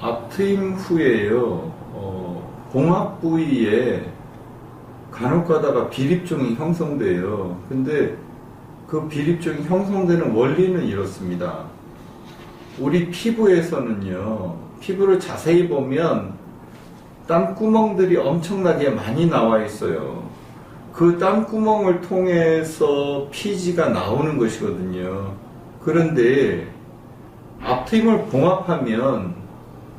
앞트임 후에요, 어, 봉합 부위에 간혹 가다가 비립종이 형성돼요. 근데 그 비립종이 형성되는 원리는 이렇습니다. 우리 피부에서는요, 피부를 자세히 보면 땀구멍들이 엄청나게 많이 나와 있어요. 그 땀구멍을 통해서 피지가 나오는 것이거든요. 그런데 앞트임을 봉합하면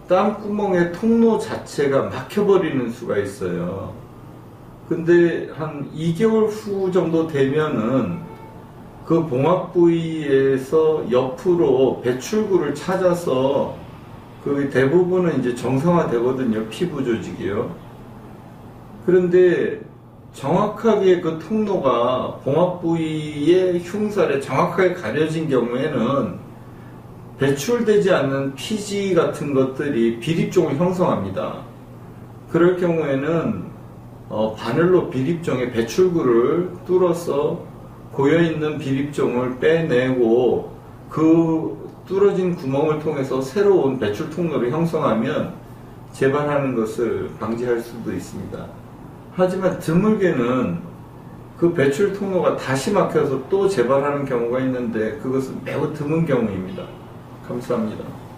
땀구멍의 통로 자체가 막혀버리는 수가 있어요. 근데 한 2개월 후 정도 되면은 그 봉합 부위에서 옆으로 배출구를 찾아서 그 대부분은 이제 정상화 되거든요. 피부 조직이요. 그런데 정확하게 그 통로가 봉합 부위의 흉살에 정확하게 가려진 경우에는 배출되지 않는 피지 같은 것들이 비립종을 형성합니다. 그럴 경우에는 어, 바늘로 비립종의 배출구를 뚫어서 고여있는 비립종을 빼내고 그 뚫어진 구멍을 통해서 새로운 배출 통로를 형성하면 재발하는 것을 방지할 수도 있습니다. 하지만 드물게는 그 배출 통로가 다시 막혀서 또 재발하는 경우가 있는데 그것은 매우 드문 경우입니다. 감사합니다.